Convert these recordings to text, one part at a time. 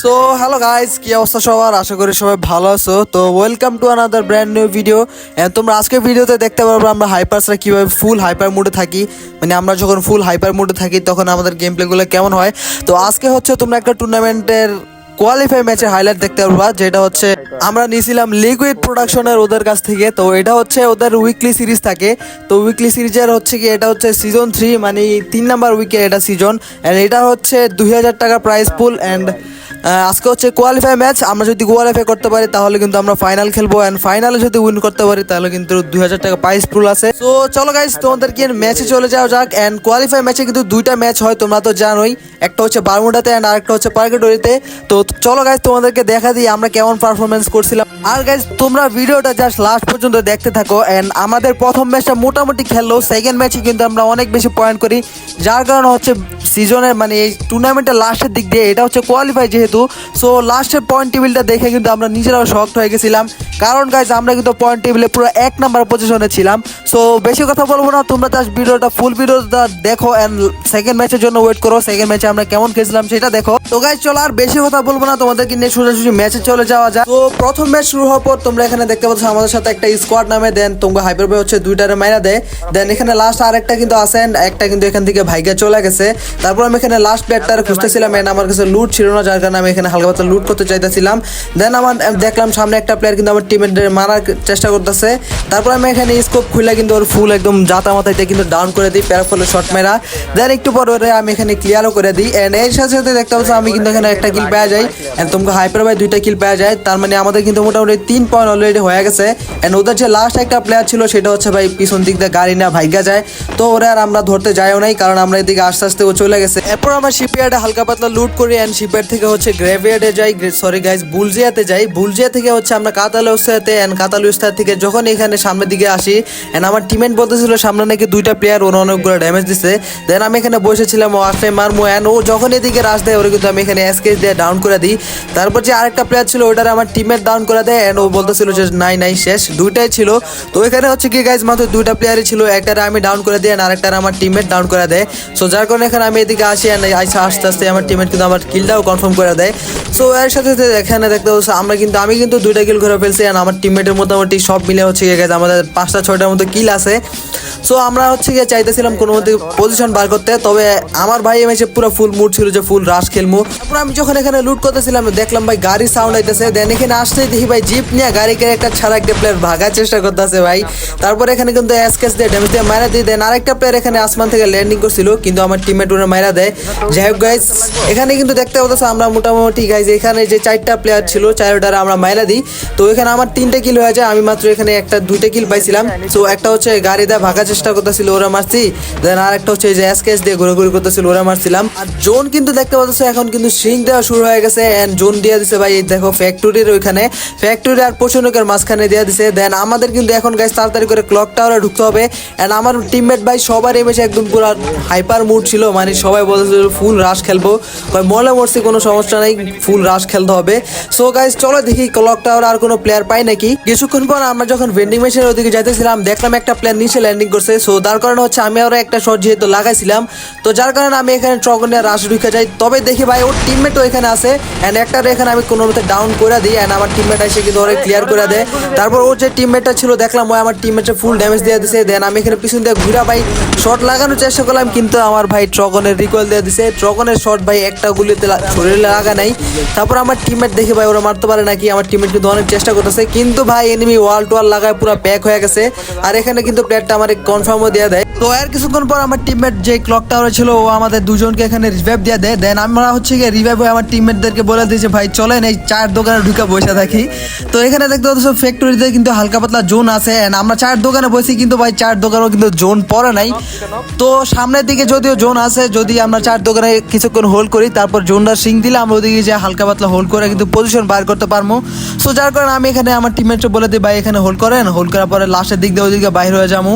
So hello guys কি অবস্থা সবার? আশা করি সবাই ভালো আছো। তো welcome to another brand new video তোমরা আজকের ভিডিওতে দেখতে পারব আমরা হাইপারসরা কীভাবে ফুল হাইপার মুডে থাকি। মানে আমরা যখন ফুল হাইপার মুডে থাকি, তখন আমাদের গেম প্লেগুলো কেমন হয়। তো, আজকে হচ্ছে তোমরা একটা টুর্নামেন্টের কোয়ালিফাই ম্যাচের হাইলাইট দেখতে পারবা, যেটা হচ্ছে আমরা নিয়েছিলাম লিকুইড প্রোডাকশনের ওদের কাছ থেকে। তো, এটা হচ্ছে ওদের উইকলি সিরিজ থাকে। তো উইকলি সিরিজের হচ্ছে কি, এটা হচ্ছে সিজন থ্রি মানে তিন নাম্বার উইকে এটা সিজন অ্যান্ড এটা হচ্ছে দুই হাজার টাকা প্রাইস পুল অ্যান্ড আজকে হচ্ছে কোয়ালিফাই ম্যাচ আমরা যদি কোয়ালিফাই করতে পারি, তাহলে কিন্তু আমরা ফাইনাল খেলব। অ্যান্ড ফাইনালে যদি উইন করতে পারি, তাহলে কিন্তু দুই হাজার টাকা প্রাইস পুল আছে। তো চলো গাইজ তোমাদেরকে ম্যাচে চলে যাওয়া যাক। অ্যান্ড কোয়ালিফাই ম্যাচে কিন্তু দুইটা ম্যাচ হয়, তোমরা তো জানোই। একটা হচ্ছে বারমুডাতে অ্যান্ড আরেকটা হচ্ছে পার্কেডোরিতে। তো চলো গাইজ তোমাদেরকে দেখা দিই, আমরা কেমন পারফরমেন্স করছিলাম। আর গাইজ তোমরা ভিডিওটা জাস্ট লাস্ট পর্যন্ত দেখতে থাকো। অ্যান্ড আমাদের প্রথম ম্যাচটা মোটামুটি খেললো সেকেন্ড ম্যাচে কিন্তু আমরা অনেক বেশি পয়েন্ট করি। যার কারণে হচ্ছে সিজনের মানে এই টুর্নামেন্টের লাস্টের দিক দিয়ে, এটা হচ্ছে কোয়ালিফাই যেহেতু সো লাস্টের পয়েন্ট টেবিলটা দেখে কিন্তু আমরা নিজেরাও শক্ত হয়ে গেছিলাম। কারণ গাইজ আমরা কিন্তু পয়েন্ট টেবিলে পুরো এক নাম্বার পজিশনে ছিলাম। সো বেশি কথা বলব না, তোমরা জাস্ট ভিডিওটা ফুল ভিডিওটা দেখো অ্যান্ড সেকেন্ড ম্যাচের জন্য ওয়েট করো। সেকেন্ড ম্যাচে আমরা কেমন খেলছিলাম সেটা দেখো। তো গাইজ চলো আর বেশি কথা বলব না, তোমাদেরকে নিয়ে সোজাসুজি ম্যাচে চলে যাওয়া যায় তো প্রথম ম্যাচ শুরু হওয়ার পর তোমরা এখানে দেখতে পাচ্ছ আমাদের সাথে একটা স্কোয়াড নামে দেন তোমরা হাইপার বয় হচ্ছে দুইটারে মাইরা দেয়। দেন এখানে লাস্ট আরেকটা কিন্তু and একটা কিন্তু এখান থেকে ভাইগে চলে গেছে। তারপর আমি এখানে লাস্ট প্লেয়ারটার খুঁজতেছিলাম এন্ড আমার কাছে লুট ছিল না, যার কারণে আমি এখানে হালকা পাতলা লুট করতে চাইতেছিলাম। দেন আমার দেখলাম সামনে একটা প্লেয়ার কিন্তু আমার টিমের মারার চেষ্টা করতেছে। তারপর আমি এখানে স্কোপ খুলে কিন্তু ওর ফুল একদম জাতা মাথায় কিন্তু ডাউন করে দিই প্যারাফলে শট মেরা দেন একটু পর ওরে আমি এখানে ক্লিয়ারও করে দিই। এন্ড এর সাথে সাথে দেখতে পাচ্ছ আমি কিন্তু এখানে একটা কিল পাওয়া যায়। এন্ড তোমাকে হাইপার বাই দুইটা কিল পাওয়া যায়। তার মানে আমাদের কিন্তু মোটামুটি তিন পয়েন্ট অলরেডি হয়ে গেছে। এন্ড ওদের যে লাস্ট একটা প্লেয়ার ছিল সেটা হচ্ছে ভাই পিছন দিক দিয়ে গাড়ি না ভাইগা যায়। তো ওরা আর আমরা ধরতে যাইও নাই, কারণ আমরা এদিকে আস্তে আস্তে ও চলে গেছে। এরপর আমরা শিপইয়ার্ডে হালকা পাতলা লুট করি। এন্ড শিপইয়ার্ড থেকে হচ্ছে গ্রেভিয়ার্ডে যাই সরি গাইজ বুলজিয়াতে যাই। বুলজিয়া থেকে হচ্ছে আমরা কাতালুস্তাতে এন্ড কাতালুস্তা থেকে যখন এখানে সামনের দিকে আসি অ্যান্ড আমার টিমেট বলতেছিল, সামনে নাকি দুইটা প্লেয়ার ওরা অনেকগুলো ড্যামেজ দিছে। দেন আমি এখানে বসেছিলাম ও আসলে মারমু এন্ড ও যখন এদিকে রাশ দেয়, ওরা কিন্তু আমি এখানে এসকেস দিয়ে ডাউন করে দিই। তারপর যে আরেকটা প্লেয়ার ছিল ওটার আমার টিমের ডাউন করে দেয় অ্যান্ড ও বলতেছিল যে, নাই নাই, শেষ। দুইটাই ছিল। তো এখানে হচ্ছে কি গাইজ মাত্র দুইটা প্লেয়ারই ছিল, একটারে আমি ডাউন করে দিই আর আরেকটারে আমার টিমমেট ডাউন করে দেয়। সো যার কারণে এখানে আমি এদিকে আসি আইসা আস্তে আস্তে আমার টিমমেট কিন্তু আমার কিলটাও কনফার্ম করে দেয়। সো এর সাথে এখানে দেখতে পাচ্ছি, আমরা কিন্তু, আমি কিন্তু দুইটা কিল ঘুরে ফেলছি আর আমার টিমমেটের মোটামুটি সব মিলে হচ্ছে গেছে আমাদের পাঁচটা, ছয়টার মতো কিল আছে। সো আমরা হচ্ছে গিয়ে চাইতেছিলাম কোনো মধ্যে পজিশন বার করতে, তবে আমার ভাই এমএসে পুরো ফুল মুড ছিল যে ফুল রাশ খেলব তারপর আমি যখন এখানে লুট করতেছিলাম, দেখলাম ভাই গাড়ি সাউন্ড আইতেছে। দেন এখানে আসতেই দেখি ভাই জিপ নিয়ে গাড়ি একটা ছাড়া একটা প্লেয়ার ভাগার চেষ্টা করতেছে ভাই। তারপর এখানে কিন্তু এসকেস দিয়ে ড্যামেজ দিয়ে মারা দিয়ে দেন। আরেকটা প্লেয়ার এখানে আসমান থেকে ল্যান্ডিং করছিল, কিন্তু আমার টিমমেট ওরা মারা দেয়। যাই হোক গাইজ এখানে কিন্তু দেখতে পাচ্ছ আমরা মোটামুটি গাইজ এখানে যে চারটা প্লেয়ার ছিল, চারটার আমরা মাইরা দিই। তো এখানে আমার তিনটা কিল হয়ে যায়, আমি মাত্র এখানে একটা, দুইটা কিল পাইছিলাম। তো একটা হচ্ছে গাড়ি দিয়ে ভাগার চেষ্টা করতেছিল ওরা মারছি। দেন আর একটা হচ্ছে যে এসকেস দিয়ে ঘুরে করতেছিল, ওরা মারছিলাম। আর জোন কিন্তু দেখতে পাচ্ছ, এখন কিন্তু সিং দেওয়া শুরু হয়ে গেছে। এন্ড জোন দিয়ে দিছে, ভাই দেখো ফ্যাক্টরির ওইখানে। ফ্যাক্টরি আর পশুনকের মাঝখানে দিয়ে দিছে। দেন আমাদের কিন্তু এখন গাইজ তাড়াতাড়ি করে ক্লক টাওয়ারে ঢুকতে হবে। এন্ড আমার টিমমেট ভাই, সবার এমেছে একদম পুরো হাইপার মুড ছিল। মানে সবাই বলতেছিল ফুল রাশ খেলব। মলে মরছি, কোনো সমস্যা নাই। ফুল রাশ খেলতে হবে। সো গাইজ চলো দেখি ক্লক টাওয়ার আর কোনো প্লেয়ার পাই নাকি? কিছুক্ষণ পর আমরা যখন ভেন্ডিং মেশিনের ওদিকে যাইতেছিলাম, দেখলাম একটা প্লেয়ার নিচে ল্যান্ডিং করছে। সো তার কারণে হচ্ছে আমি আরও একটা শট যেহেতু লাগাইছিলাম, তো যার কারণে আমি এখানে ট্রগনের রাশ ঢুকে যাই। তবে দেখি ভাই, ওর টিমমেটও এখানে আছে অ্যান্ড একটা এখানে আমি কোনো মতে ডাউন করে দিই অ্যান্ড আমার টিমমেট এসে কিন্তু ওরে ক্লিয়ার করে দেয়। তারপর ওর যে টিমমেটটা ছিল, দেখলাম ওই আমার টিমমেটে ফুল ড্যামেজ দিয়ে দিছে। দেন আমি এখানে পিছন দিয়ে ঘুরা ভাই শট লাগানোর চেষ্টা করলাম, কিন্তু আমার ভাই ট্রগনের রিকয়েল দিয়ে দিছে। ট্রগনের শট ভাই একটা গুলিতে শরীরে লাগা নাই। তারপর আমার টিমমেট দেখে ভাই, ওরা মারতে পারে নাকি? আমার টিমমেট কিন্তু অনেক চেষ্টা করতেছে, কিন্তু ভাই এনিমি ওয়াল টোয়াল লাগায় পুরো প্যাক হয়ে গেছে। আর এখানে কিন্তু প্লেয়ারটা আমার কনফার্মও দিয়ে দেয়। তো এর কিছুক্ষণ পর আমার টিমমেট যে ক্লক টাওয়ারে ছিল, ও আমাদের দুজনকে এখানে রিভাইভ দিয়ে দেয়। দেন আমরা হচ্ছে গিয়ে রিভাইভ হয়ে আমার টিমমেটদেরকে বলে দিয়েছে ভাই, চলেন, এই চার দোকানে ঢুকে বসে থাকি। তো এখানে দেখতে পাচ্ছ ফ্যাক্টরিতে কিন্তু হালকা পাতলা জোন আছে, and আমরা চার দোকানে বসি, কিন্তু ভাই চার দোকানেও কিন্তু জোন পড়ে নাই। তো সামনের দিকে যদিও জোন আছে, যদি আমরা চার দোকানে কিছুক্ষণ হোল্ড করি, তারপর জোনটা সিং দিলে আমরা ওদিকে যে হালকা পাতলা হোল্ড করে কিন্তু পজিশন বার করতে পারব। সো যার কারণে আমি এখানে আমার টিমমেটকে বলে দিই, ভাই, এখানে হোল্ড করেন হোল্ড করার পরে লাস্টের দিক দিয়ে ওদিকে বাইরে হয়ে যাব।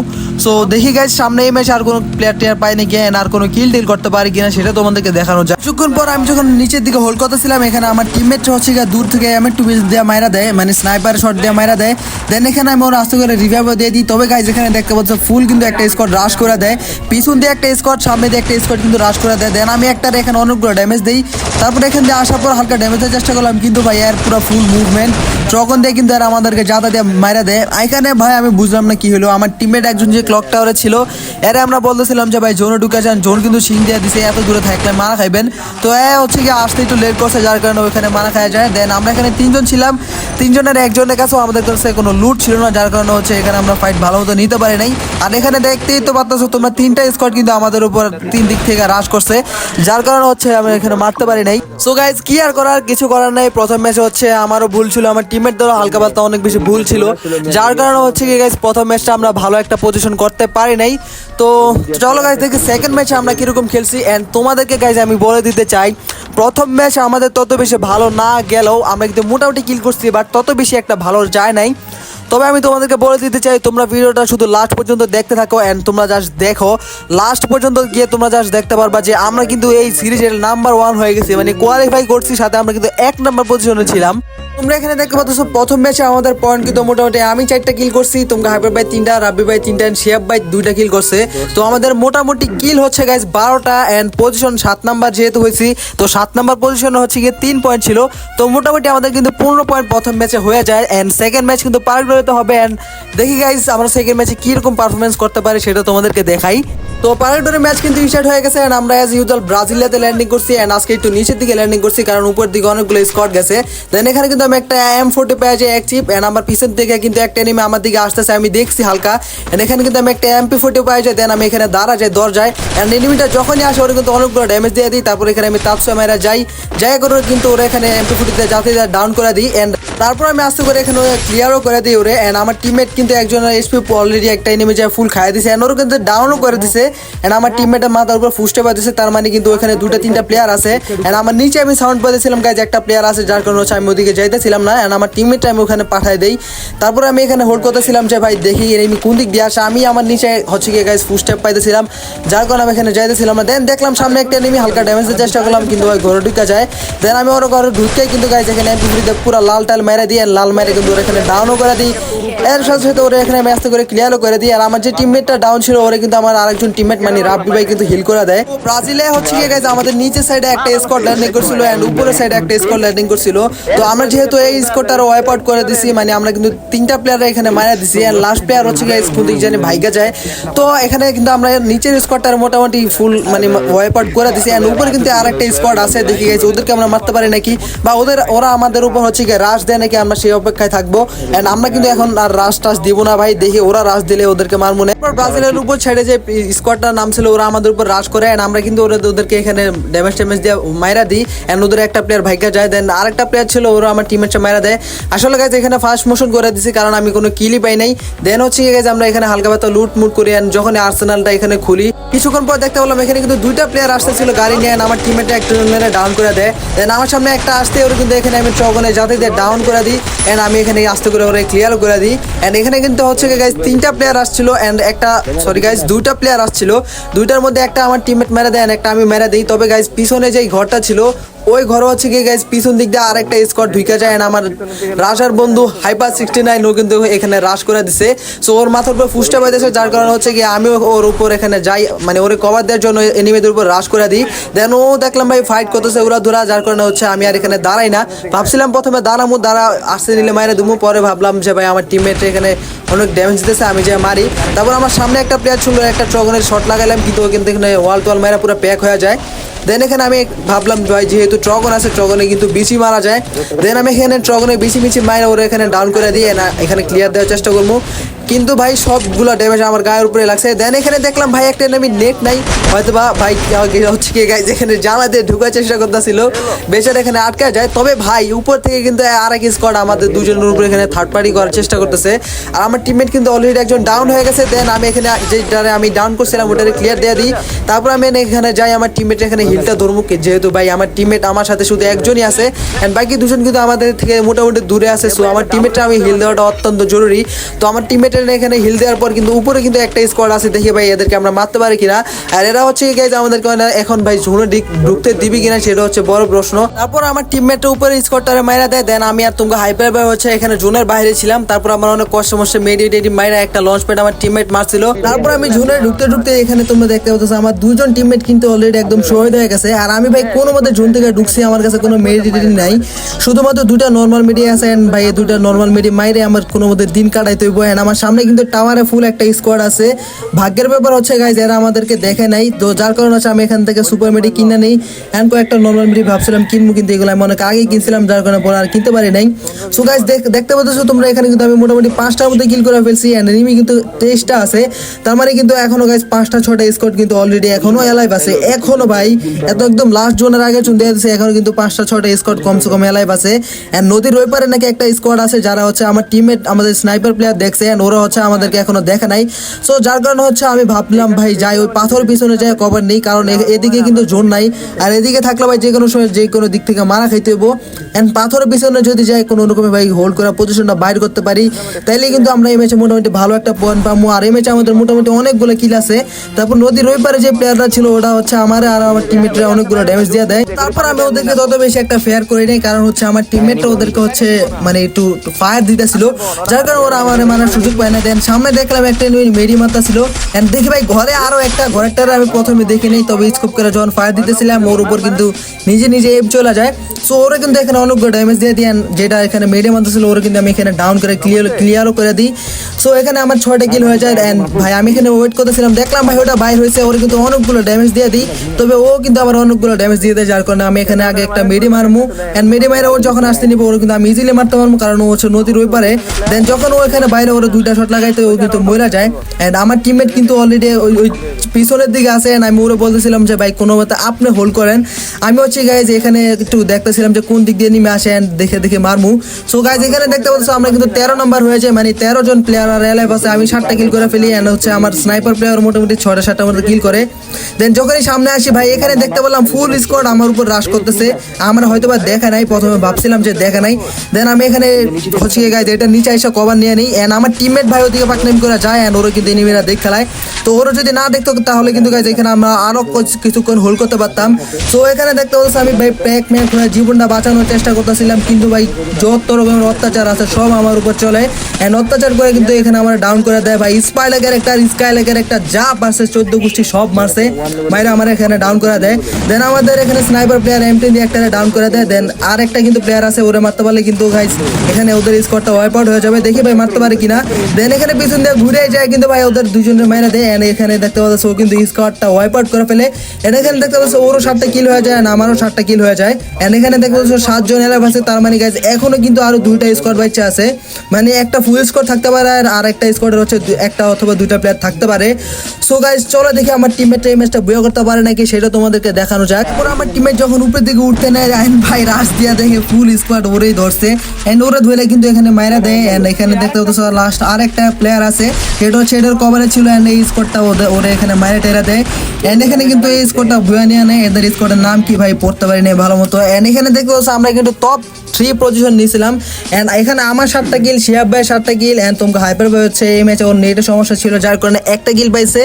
সো দেখি গাইজ সামনে এই ম্যাচে আর কোনো প্লেয়ার টেয়ার পাই নাকি আর কোনো কিল টিল করতে পারি কিনা, সেটা তোমাদেরকে দেখানো যায় কিছুক্ষণ পর আমি যখন নিচের দিকে হোল্ড করতেছিলাম, এখানে আমার টিমমেট হচ্ছে গিয়ে দূর থেকে এম টু দেওয়া মাইরা দেয় মানে স্নাইপার শট দেওয়া মাইরা দেয়। দেন এখানে আমি ওর আস্তে করে রিভাইভ দিয়ে দিই। তবে গাইজ এখানে দেখতে পাচ্ছ ফুল কিন্তু একটা স্কট রাশ করে দেয়। পিছন দিয়ে একটা স্কট সামনে দিয়ে একটা স্কট কিন্তু রাশ করে দেয়। দেন আমি একটা এখানে অনেকগুলো ড্যামেজ দিই। তারপরে এখান দিয়ে আসার পর হালকা ড্যামেজ দেওয়ার চেষ্টা করলাম, কিন্তু ভাই, এর পুরো ফুল মুভমেন্ট যখন দিয়ে কিন্তু আর আমাদেরকে জাদা দিয়ে মাইরা দেয়। এখানে ভাই আমি বুঝলাম না কি হলো। আমার টিমমেট একজন যে ক্লক টাওয়ারে ছিল, এরা আমরা বলতেছিলাম যে ভাই জোনে ঢুকে যান জোন কিন্তু সিং দিয়ে দিছে, এত দূরে থাকলে মারা খাইবেন। তো এ হচ্ছে কি আসতে একটু লেট করছে, যার কারণে ওইখানে মারা খাওয়া যায়। দেন আমরা এখানে তিনজন ছিলাম। তিনজনের একজনের কাছেও আমাদের কাছে কোনো লুট ছিল না, যার কারণে হচ্ছে এখানে আমরা ফাইট ভালো মতো নিতে পারি নাই। আর এখানে দেখতেই তো পারতেছো, তোমরা তিনটা স্কোয়াড কিন্তু আমাদের উপর তিন দিক থেকে রাশ করছে, যার কারণে হচ্ছে আমরা এখানে মারতে পারি নাই। সো গাইজ কি আর করার, কিছু করার নাই। প্রথম ম্যাচে হচ্ছে আমারও ভুল ছিল, আমার টিমের দ্বারা হালকা পাল্টা অনেক বেশি ভুল ছিল। যার কারণে হচ্ছে কি গাইস প্রথম ম্যাচটা আমরা ভালো একটা পজিশন করতে পারি নাই। তো চলো গাইস দেখি সেকেন্ড ম্যাচে আমরা কীরকম খেলছি। অ্যান্ড তোমাদেরকে গাইস আমি বলে দিতে চাই, প্রথম ম্যাচ আমাদের তত বেশি ভালো না গেলেও আমরা কিন্তু মোটামুটি কিল করছি বাট তত বেশি একটা ভালো যায় নাই। তবে আমি তোমাদেরকে বলে দিতে চাই, তোমরা ভিডিওটা শুধু লাস্ট পর্যন্ত দেখতে থাকো অ্যান্ড তোমরা জাস্ট দেখো। লাস্ট পর্যন্ত গিয়ে তোমরা জাস্ট দেখতে পারবা যে আমরা কিন্তু এই সিরিজের নাম্বার ওয়ান হয়ে গেছি মানে কোয়ালিফাই করছি, সাথে আমরা কিন্তু এক নাম্বার পজিশনে ছিলাম। তোমরা এখানে দেখতে পাচ্ছ, প্রথম ম্যাচে আমাদের পয়েন্ট কিন্তু মোটামুটি আমি চারটা কিল করছি, তোমরা হাইপার ভাই তিনটা, রাব্বি ভাই তিনটা and শিয়াব ভাই দুইটা কিল করছে। তো আমাদের মোটামুটি কিল হচ্ছে গাইজ বারোটা অ্যান্ড পজিশন সাত নাম্বার যেহেতু হয়েছি, তো সাত নাম্বার পজিশনে হচ্ছে গিয়ে তিন পয়েন্ট ছিল। তো মোটামুটি আমাদের কিন্তু পনেরো পয়েন্ট প্রথম ম্যাচে হয়ে যায় অ্যান্ড সেকেন্ড ম্যাচ কিন্তু পার করতে হবে। অ্যান্ড দেখি গাইজ আমরা সেকেন্ড ম্যাচে কীরকম পারফরমেন্স করতে পারি সেটা তোমাদেরকে দেখাই। তো পারেডোরের ম্যাচ কিন্তু স্টার্ট হয়ে গেছে অ্যান্ড আমরা অ্যাজ ইউজুয়াল ব্রাজিলিয়াতে ল্যান্ডিং করছি অ্যান্ড আজকে একটু নিচের দিকে ল্যান্ডিং করছি কারণ উপর দিকে অনেকগুলো স্কট গেছে। দেন এখানে কিন্তু আমি একটা এম ফোর্টি পেয়ে যাই এক চিপ অ্যান্ড আমার পিছন থেকে কিন্তু একটা এনিমে আমার দিকে আসতেছে, আমি দেখছি হালকা। অ্যান্ড এখানে কিন্তু আমি একটা এমপি ফোর্টি পেয়ে যাই দেন আমি এখানে দাঁড়া যাই, দরজায়। অ্যান্ড এনিমিটা যখনই আসে, ওরা কিন্তু অনেকগুলো ড্যামেজ দিয়ে দিই তারপর এখানে আমি তাৎসো মেরা যাই। যাই করে কিন্তু ওরা এখানে এমপি ফোর্টিতে যাতে ডাউন করে দিই। অ্যান্ড তারপর আমি আস্তে করে এখানে ক্লিয়ারও করে দিই ওরে। অ্যান্ড আমার টিমমেট কিন্তু একজন এসপি অলরেডি একটা এনিমি যায় ফুল খাই দিছে অ্যান্ড ওর কিন্তু ডাউনও করে দিছে অ্যান্ড আমার টিমমেটের মাথার উপর ফুস্টে পাইতেছে তার মানে কিন্তু ওখানে দুটো তিনটা প্লেয়ার আছে অ্যান্ড আমার নিচে আমি সাউন্ড পাইতেছিলাম গাইজ একটা প্লেয়ার আছে, যার কারণে হচ্ছে আমি ওদিকে যাইতেছিলাম না অ্যান্ড আমার টিমমেটটা আমি ওখানে পাঠাই দেই। তারপর আমি এখানে হোল্ড করতেছিলাম যে, ভাই, দেখি এনিমি কোন দিক দিয়ে আসে। আমি আমার নিচে হচ্ছে গিয়ে গাইজ ফুস্টেপ পাইতেছিলাম, যার কারণে আমি এখানে যাইতেছিলাম না। দেন দেখলাম সামনে একটা এনিমি হালকা ড্যামেজের চেষ্টা করলাম, কিন্তু ওই ঘরে ঢুকা যায়। দেন আমি ওর ঘরে ঢুকে কিন্তু গাইজ এখানে পুরো লাল টাল মেরে দিয়ে লাল মেরে কিন্তু ওর এখানে ডাউনও করে দিই। এর সাথে ওরা এখানে আস্তে করে ক্লিয়ারও করে আর আমার যে টিমমেটটা ডাউন ছিল, ওরা কিন্তু আমার আরেকজন টিমমেট মানে রাব্বি ভাই কিন্তু হিল করে দেয়। ব্রাজিলে হচ্ছে কি গাইজ আমাদের নিচের সাইডে একটা ল্যান্ডিং করছিল উপরের সাইডে একটা ল্যান্ডিং করছিল। তো আমরা যেহেতু এই ওয়াইপ আউট করে দিছি মানে আমরা কিন্তু তিনটা প্লেয়ার এখানে মারা দিছি লাস্ট প্লেয়ার হচ্ছে গাইজ জানি ভাইগা যায়। তো এখানে কিন্তু আমরা নিচের স্কোরটার মোটামুটি ফুল মানে ওয়াইপ আউট করে দিছি এন্ড উপরে কিন্তু আরেকটা স্কোয়াড আছে, দেখি গেছে ওদেরকে আমরা মারতে পারি নাকি? বা ওদের, ওরা আমাদের উপর হচ্ছে কি রাশ দেয় নাকি আমরা সেই অপেক্ষায় থাকব? এন্ড আমরা কিন্তু এখন আর রাশ টাশ দিব না ভাই। দেখি ওরা রাশ দিলে ওদেরকে মারবো না। এরপর ব্রাজিলের উপর ছেড়ে যে স্কোয়াডটার নাম ছিল, ওরা আমাদের উপর রাশ করে এন্ড আমরা কিন্তু ওরা ওদেরকে এখানে ড্যামেজ ট্যামেজ দিয়ে মাইরা দিই। এন্ড ওদের একটা প্লেয়ার ভাইকা যায়। দেন আরেকটা প্লেয়ার ছিল, ওরা আমার টিমের মাইরা দেয়। আসলে গাইজ এখানে ফার্স্ট মোশন করে দিছি, কারণ আমি কোনো কিলই পাই নাই। দেন হচ্ছে গাইজ আমরা এখানে হালকা পাতা লুট মুট করি এন্ড যখন আর্সেনালটা এখানে খুলি, কিছুক্ষণ পর দেখতে পেলাম এখানে কিন্তু দুইটা প্লেয়ার আসতেছিল গাড়ি নিয়ে আমার টিমেটা একটা মেরে ডাউন করে দেয়। দেন আমার সামনে একটা আসতে ওরা কিন্তু এখানে আমি চগনে যাতে দিয়ে ডাউন করে দিই। এন্ড আমি এখানে আস্তে করে ওরা ক্লিয়ার করে দিই। অ্যান্ড এখানে কিন্তু হচ্ছে গাইজ তিনটা প্লেয়ার আসছিল অ্যান্ড একটা সরি গাইজ দুইটা প্লেয়ার আসছিল। দুইটার মধ্যে একটা আমার টিমমেট মেরে দেয় একটা আমি মেরে দিই। তবে গাইজ পিছনে যেই ঘরটা ছিল ওই ঘর হচ্ছে কি গাইজ পিছন দিক দিয়ে আরেকটা স্কট ঢুকে যায় and আমার রাশার বন্ধু হাইপার সিক্সটি নাইন ও কিন্তু এখানে রাশ করে দিছে। সো ওর মাথার উপর ফুসটা পাইতেছে যার কারণে হচ্ছে কি আমিও ওর উপর এখানে যাই মানে ওরে কভার দেওয়ার জন্য এনিমেদের উপর রাশ করে দিই। দেন ও দেখলাম ভাই ফাইট করতেছে, ওরা ধরা, যার কারণে হচ্ছে আমি আর এখানে দাঁড়াই না। ভাবছিলাম প্রথমে দাঁড়ামু, দাঁড়া, আসতে নিলে মাইরে দুমু, পরে ভাবলাম যে ভাই আমার টিমমেট এখানে অনেক ড্যামেজ দিতেছে, আমি যে মারি। তারপর আমার সামনে একটা প্লেয়ার ছিল, একটা ট্রগনের শট লাগাইলাম, কিন্তু ও কিন্তু এখানে ওয়াল টোয়াল মারা পুরো প্যাক হয়ে যায়। দেন এখানে আমি ভাবলাম, ভাই, যেহেতু ট্রগন আছে ট্রগনে কিন্তু বিচি মারা যায়। দেন আমি এখানে ট্রগনে বিচি মিচি মাইরে ওরা এখানে ডাউন করে দিয়ে এখানে ক্লিয়ার দেওয়ার চেষ্টা করব। কিন্তু ভাই, সবগুলো ড্যামেজ আমার গায়ের উপরে লাগছে। দেন এখানে দেখলাম ভাই, একটা আমি নেট নাই। হয়তো বা ভাই হচ্ছে কি গাই যেখানে জানা দিয়ে ঢুকার চেষ্টা করতেছিল। বেচার এখানে আটকা যায়। তবে ভাই, উপর থেকে কিন্তু আর এক স্কোয়াড আমাদের দুজনের উপরে এখানে থার্ড পার্টি করার চেষ্টা করতেছে। আর আমার টিমমেট কিন্তু অলরেডি একজন ডাউন হয়ে গেছে। দেন আমি এখানে যেটারে আমি ডাউন করছিলাম, ওটারে ক্লিয়ার দিয়ে দিই। তারপর আমি এখানে যাই, আমার টিমমেট এখানে হিলটা ধরবো যেহেতু ভাই, আমার টিমমেট আমার সাথে শুধু একজনই আছে। অ্যান্ড বাকি দুজন কিন্তু আমাদের থেকে মোটামুটি দূরে আছে। সো আমার টিমমেটটা আমি হিল দেওয়াটা অত্যন্ত জরুরি। তো, আমার টিমমেট টেনে এখানে হিল দেওয়ার পর কিন্তু উপরে কিন্তু একটা স্কোয়াড আছে, দেখি ভাই এদেরকে আমরা মারতে পারি কিনা। আর এরা হচ্ছে গাইজ আমাদেরকে এখন ভাই ঝুনে ঢুকতে দিবি কিনা সেটা হচ্ছে বড় প্রশ্ন। তারপর আমার টিমমেটের উপরে স্কোয়াডটারে মাইরা দেয় দেন আমি আর তোমাকে হাইপার ভাই হচ্ছে এখানে জোনের বাইরে ছিলাম। তারপর আমার অনেক কষ্ট মষ্টে মেডি টেডি মাইরা একটা লঞ্চ প্যাড আমার টিমমেট মারছিল। তারপর আমি ঝুনে ঢুকতে ঢুকতে এখানে তোমরা দেখতে পাচ্ছ আমার দুজন টিমমেট কিন্তু অলরেডি একদম শহীদ হয়ে গেছে। আর আমি ভাই কোনো মতে ঝুন থেকে ঢুকছি, আমার কাছে কোনো মেডি টেডি নাই। শুধুমাত্র দুটা নর্মাল মিডিয়া আছে ভাই দুটা নর্মাল মিডি মাইরে আমার কোনো মতে দিন কাটাইতে হইব আমার সামনে কিন্তু টাওয়ারে ফুল একটা স্কোয়াড আছে। ভাগ্যের ব্যাপার হচ্ছে গাইজ এরা আমাদেরকে দেখে নাই। তো যার কারণে হচ্ছে আমি এখান থেকে সুপার মিডি কিনে নেই। এন্ড কয়েকটা নর্মাল মিডি ভাবছিলাম কিনবো, কিন্তু এগুলো আমি অনেক আগেই কিনছিলাম, যার কারণে পরে আর কিনতে পারি নাই। সো গাইজ দেখতে পাচ্ছ তোমরা এখানে কিন্তু আমি মোটামুটি পাঁচটার মধ্যে কিল করে ফেলছি এন্ড রিমি কিন্তু তেইশটা আছে। তার মানে কিন্তু এখনও গাইজ পাঁচটা ছটা স্কোয়াড কিন্তু অলরেডি এখনও এলাইভ আছে। এখনও, ভাই, এত একদম লাস্ট জোনের আগে চুন দিচ্ছে এখনও কিন্তু পাঁচটা ছটা স্কোয়াড কমসে কম অ্যালাইভ আছে। এন্ড নদীর ওই পারে নাকি একটা স্কোয়াড আছে, যারা হচ্ছে আমার টিমমেট আমাদের স্নাইপার প্লেয়ার দেখছে এন্ড ওরা হচ্ছে আমাদেরকে এখনও দেখে নাই। সো যার কারণে হচ্ছে আমি ভাবলাম, ভাই, যাই, ওই পাথর পিছনে যাই কভার নেই, কারণ এদিকে কিন্তু জোন নাই। আর এদিকে থাকলে ভাই যে কোনো সময় যে কোনো দিক থেকে মারা খাইতে হইব। এন্ড পাথরের পিছনে যদি যাই, কোনো রকমে ভাই হোল্ড করা পজিশনটা বাইর করতে পারি। তাইলে কিন্তু আমরা এই ম্যাচে মোটামুটি ভালো একটা পয়েন্ট পাবো আর এই ম্যাচে আমাদের মোটামুটি অনেকগুলো কিল আছে। তারপর নদীর পারে যে প্লেয়াররা ছিল ওটা হচ্ছে আমার আর আমার টিমমেটরা অনেকগুলো ড্যামেজ দিয়ে দেয়। তারপর আমি ওদেরকে তত বেশি একটা ফেয়ার করে নেই, কারণ হচ্ছে আমার টিমমেটরা ওদেরকে হচ্ছে মানে একটু ফায়ার দিতেছিল। যার কারণে ওরা আমার মানার সুযোগ পায় না দেন। সামনে দেখলাম একটা মেডি মারতা ছিল। এন্ড দেখি ভাই, ঘরে আরও একটা, ঘরেরটার আমি প্রথমে দেখি নেই, তবে স্কোপ করে যখন ফায়ার দিতেছিলাম, ওর উপর কিন্তু নিজে নিজে এম চলে যায়। সো ওরা কিন্তু এখানে অনেকগুলো ড্যামেজ দিয়ে দিয়ে যেটা এখানে মেডে মারতেছিল ওরা কিন্তু আমি এখানে ডাউন করে ক্লিয়ার ক্লিয়ারও করে দিই। সো এখানে আমার ছয়টা কিল হয়ে যায় এন্ড ভাই, আমি এখানে ওয়েট করতেছিলাম, দেখলাম ভাই, ওটা বাইর হয়েছে, ওর কিন্তু অনেকগুলো ড্যামেজ দিয়ে দিই। তবে ও কিন্তু আবার অনেকগুলো ড্যামেজ দিয়ে দেয়, যার কারণে আমি এখানে আগে একটা মেডি মারমু। এন্ড মেডি মাইরে ওর যখন আসতে নিবো, ওর কিন্তু আমি ইজিলি মারতে পারব কারণ ও হচ্ছে নদীর ওই পারে। দেন যখন ও এখানে বাইরে, ওরা দুইটা শট লাগাইতে ও কিন্তু মরে যায়। এন্ড আমার টিমমেট কিন্তু অলরেডি ওই ওই পিছনের দিকে আছে and আমি ওরা বলতেছিলাম যে, ভাই, কোনো মতে আপনি হোল্ড করেন। আমি হচ্ছে গাইজ এখানে একটু দেখতেছিলাম যে, কোন দিক দিয়ে নেমে আসে and দেখে দেখে মারমু। সো গাইজ এখানে দেখতে পাচ্ছ, আমরা কিন্তু তেরো নম্বর হয়েছে মানে তেরো জন প্লেয়ার আর এলাইভ আছে। আমি ষাটটা কিল করে ফেলি এন্ড হচ্ছে আমার স্নাইপার প্লেয়ার মোটামুটি ছটা সাতটা মতো কিল করে। দেন যখনই সামনে আসি, ভাই, এখানে দেখতে পেলাম ফুল স্কোয়াড আমার উপর রাশ করতেছে। আমরা হয়তো বা দেখা নাই, প্রথমে ভাবছিলাম যে, দেখা নাই। দেন আমি এখানে হচ্ছে গাইজ এটা নিচে এসে কভার নিয়ে নিই। এন্ড আমার টিমমেট ভাই ওদিকে পাকনাম করে যায় এন্ড ওরা কিন্তু এনিমিরা দেখ খেলায় তো ওরা যদি না দেখতো, তাহলে কিন্তু গাইজ এখানে আমরা আরও কিছু- কিছুক্ষণ হোল্ড করতে পারতাম। তো এখানে দেখতে পাচ্ছি আমি ভাই প্যাক ম্যাক হয়ে জীবনটা বাঁচানোর চেষ্টা করতেছিলাম। কিন্তু ভাই যত রকমের অত্যাচার আছে, সব আমার উপর চলে। এন্ড অত্যাচার করে কিন্তু এখানে আমার ডাউন করে দেয় ভাই। স্পাইলার ক্যারেক্টার স্কাই ক্যারেক্টার যা পারছে চোদ্দ গোষ্ঠী সব মারছে। মাইরা আমার এখানে ডাউন করে দেয়। দেন আমাদের এখানে স্নাইপার প্লেয়ার এমটি দিয়ে একটা ডাউন করে দেয়। দেন আর একটা কিন্তু প্লেয়ার আছে, ওরে মারতে পারলে কিন্তু গাইজ এখানে ওদের স্কোরটা ওয়াইপ আউট হয়ে যাবে। দেখি ভাই মারতে পারে কিনা। দেন এখানে পিছন দিয়ে ঘুরে যায় কিন্তু ভাই ওদের দুজনের মাইরা দেয়। এন্ড এখানে দেখতে পাচ্ছ ও কিন্তু স্কোরটা ওয়াইপ আউট করে ফেলে। এন্ড এখানে দেখতে পাচ্ছ ওরও সাতটা কিল হয়ে যায় and আমারও সাতটা কিল হয়ে যায়। এন্ড এখানে দেখতে পাচ্ছ সাতজন এলাভ আছে, তার মানে গাইজ এখনও কিন্তু আরও দুইটা স্কোর বাচ্চা আছে। মানে একটা ফুল স্কোর থাকতে পারে আর আর একটা স্কোরের হচ্ছে একটা অথবা দুইটা প্লেয়ার থাকতে পারে। সো গাইজ চলো দেখি আমার টিমমেট এই ম্যাচটা বয়ে করতে পারে নাকি, সেটা তোমাদেরকে দেখানো যাক। তারপর আমার টিমমেট যখন উপরের দিকে উঠতে নেয় আইন ভাই রাশ দিয়া দেখে ফুল স্কোয়াড ওরেই ধরছে। এন্ড ওরে ধরে কিন্তু এখানে মাইরা দেয়। এন্ড এখানে দেখতে পাচ্ছ লাস্ট আর একটা প্লেয়ার আছে। এটা হচ্ছে এটার কভারে ছিল অ্যান্ড এই স্কোরটা ওরে এখানে মায়ের টেরা দেয়। অ্যান্ড এখানে কিন্তু এই স্কোরটা ভুয়া নিয়ে নেয়। এদের স্কোরের নাম কি ভাই? পড়তে পারি না ভালো মতো। অ্যান্ড এখানে পাচ্ছ আমরা কিন্তু টপ থ্রি পজিশন নিয়েছিলাম। এন্ড এখানে আমার সাতটা গিল শিহাব ভাই সাতটা গিল এন্ড তোমাকে হাইপার ভাই হচ্ছে এই ম্যাচে ওর নেটের সমস্যা ছিল, যার কারণে একটা গিল পাইছে।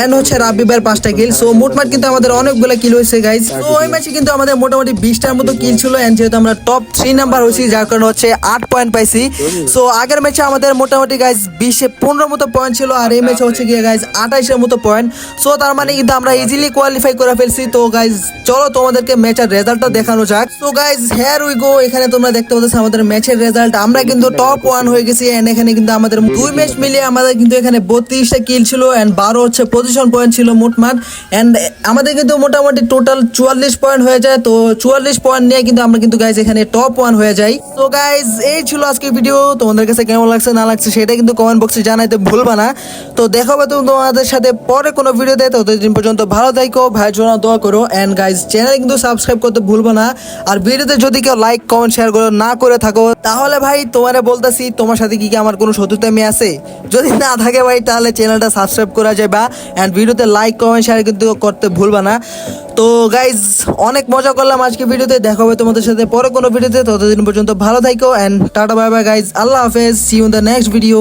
এন্ড হচ্ছে রাব্বি ভাইয়ের পাঁচটা গিল সো মোটমাট কিন্তু আমাদের অনেকগুলো কিল হয়েছে গাইজ তো ওই ম্যাচে কিন্তু আমাদের মোটামুটি বিশটার মতো কিল ছিল এন্ড যেহেতু আমরা টপ থ্রি নাম্বার হয়েছি, যার কারণে হচ্ছে আট পয়েন্ট পাইছি। সো আগের ম্যাচে আমাদের মোটামুটি গাইজ বিশে পনেরো মতো পয়েন্ট ছিল, আর এই ম্যাচে হচ্ছে গিয়ে গাইজ আঠাইশের মতো পয়েন্ট সো তার মানে কিন্তু আমরা ইজিলি কোয়ালিফাই করে ফেলছি। তো গাইজ চলো তোমাদেরকে ম্যাচের রেজাল্টটা দেখানো যাক। So guys here we go এখানে তোমরা দেখতে পাচ্ছ আমাদের ম্যাচের রেজাল্ট আমরা কিন্তু টপ ওয়ান হয়ে গেছি এন্ড এখানে কিন্তু আমাদের দুই ম্যাচ মিলিয়ে আমাদের কিন্তু এখানে বত্রিশটা কিল ছিল এন্ড বারো হচ্ছে পজিশন পয়েন্ট ছিল মোটমাট। এন্ড আমাদের কিন্তু মোটামুটি টোটাল চুয়াল্লিশ পয়েন্ট হয়ে যায়। তো চুয়াল্লিশ পয়েন্ট নিয়ে কিন্তু আমরা কিন্তু গাইজ এখানে টপ ওয়ান হয়ে যাই। তো গাইজ এই ছিল আজকে ভিডিও তোমাদের কাছে কেমন লাগছে, না লাগছে সেটা কিন্তু কমেন্ট বক্সে জানাইতে ভুলবা না। তো দেখাবো তুমি তোমাদের সাথে পরে কোনো ভিডিও দেয় ততদিন পর্যন্ত ভালো থাকো ভাইয়ের জন্য দোয়া করো। এন্ড গাইজ চ্যানেল কিন্তু সাবস্ক্রাইব করতে ভুলবো না। আর ভিডিওতে যদি কেউ লাইক কমেন্ট শেয়ারগুলো না করে থাকো, তাহলে ভাই তোমারে বলতেছি, তোমার সাথে কি কি আমার কোনো শত্রুতা মেয়ে আছে? যদি না থাকে ভাই, তাহলে চ্যানেলটা সাবস্ক্রাইব করা যায় বা অ্যান্ড ভিডিওতে লাইক কমেন্ট শেয়ার কিন্তু করতে ভুলবা না। তো গাইজ অনেক মজা করলাম আজকে ভিডিওতে, দেখা হবে তোমাদের সাথে পরে কোনো ভিডিওতে, ততদিন পর্যন্ত ভালো থাকো and tata bye bye guys আল্লাহ হাফেজ see you the next video